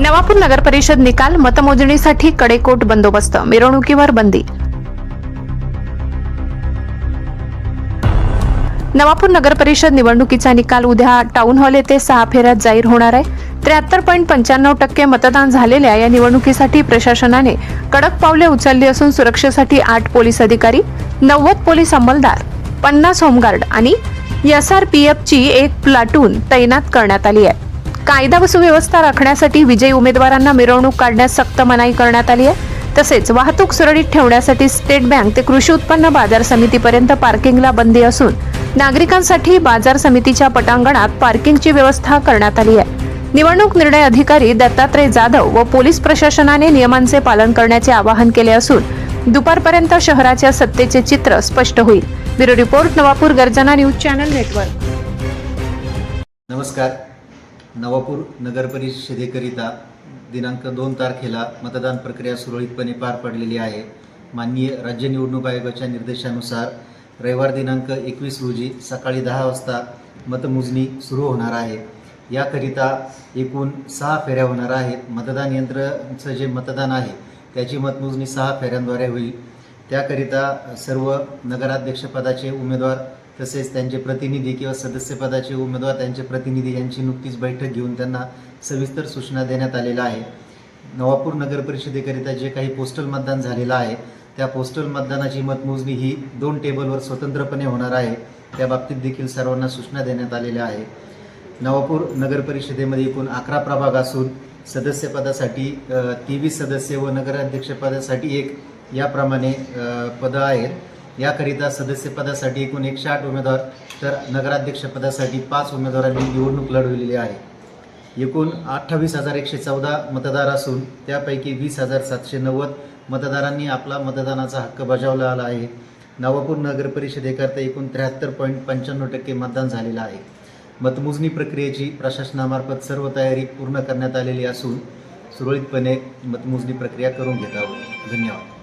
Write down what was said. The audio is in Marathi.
नवापूर नगर परिषद निकाल मतमोजणीसाठी कडेकोट बंदोबस्त मिरवणुकीवर बंदी. नवापूर नगर परिषद निवडणुकीचा निकाल उद्या टाऊन हॉल येथे सहा फेऱ्यात जाहीर होणार आहे. त्र्याहत्तर पॉईंट पंच्याण्णव टक्के मतदान झालेल्या या निवडणुकीसाठी प्रशासनाने कडक पावले उचलली असून सुरक्षेसाठी आठ पोलीस अधिकारी नव्वद पोलीस अंमलदार पन्नास होमगार्ड आणि एसआरपीएफची एक प्लाटून तैनात करण्यात आली आहे. कायदा व सुव्यवस्था राखण्यासाठी विजयी उमेदवारांना मिरवणूक काढण्यास सक्त मनाई करण्यात आली आहे. तसेच वाहतूक सुरळीत ठेवण्यासाठी स्टेट बँक ते कृषी उत्पन्न बाजार समितीपर्यंत पार्किंगला बंदी असून नागरिकांसाठी बाजार समितीच्या पटांगणात पार्किंगची व्यवस्था करण्यात आली आहे. निवडणूक निर्णय अधिकारी दत्तात्रय जाधव व पोलीस प्रशासनाने नियमांचे पालन करण्याचे आवाहन केले असून दुपारपर्यंत शहराच्या सत्तेचे चित्र स्पष्ट होईल. ब्युरो रिपोर्ट नवापूर गर्जना न्यूज चॅनल नेटवर्क. नमस्कार. नवापूर नगरपरिषदेकरिता दिनांक दोन तारखेला मतदान प्रक्रिया सुरळीतपणे पार पडलेली आहे. माननीय राज्य निवडणूक आयोगाच्या निर्देशानुसार रविवार दिनांक एकवीस रोजी सकाळी दहा वाजता मतमोजणी सुरू होणार आहे. याकरिता एकूण सहा फेऱ्या होणार आहेत. मतदान यंत्राचं जे मतदान आहे त्याची मतमोजणी सहा फेऱ्यांद्वारे होईल. त्याकरिता सर्व नगराध्यक्षपदाचे उमेदवार तसेच त्यांचे प्रतिनिधी किंवा सदस्यपदाचे उमेदवार त्यांचे प्रतिनिधी यांची नुकतीच बैठक घेऊन त्यांना सविस्तर सूचना देण्यात आलेल्या आहे नवापूर नगर परिषदेकरिता जे काही पोस्टल मतदान झालेलं आहे त्या पोस्टल मतदानाची मतमोजणी ही दोन टेबलवर स्वतंत्रपणे होणार आहे. त्या बाबतीत देखील सर्वांना सूचना देण्यात आलेल्या आहे नवापूर नगर परिषदेमध्ये एकूण अकरा प्रभाग असून सदस्यपदासाठी तेवीस सदस्य व नगराध्यक्षपदासाठी एक याप्रमाणे पदं आहेत. याकरिता सदस्यपदासाठी एकूण एकशे आठ उमेदवार तर नगराध्यक्षपदासाठी पाच उमेदवारांनी निवडणूक लढवलेली आहे. एकूण अठ्ठावीस हजार एकशे चौदा मतदार असून त्यापैकी वीस हजार सातशे नव्वद मतदारांनी आपला मतदानाचा हक्क बजावला आला आहे. नवापूर नगर परिषदेकरता एकूण त्र्याहत्तर पॉईंट पंच्याण्णव टक्के मतदान झालेलं आहे. मतमोजणी प्रक्रियेची प्रशासनामार्फत सर्व तयारी पूर्ण करण्यात आलेली असून सुरळीतपणे मतमोजणी प्रक्रिया करून घेत आहोत. धन्यवाद.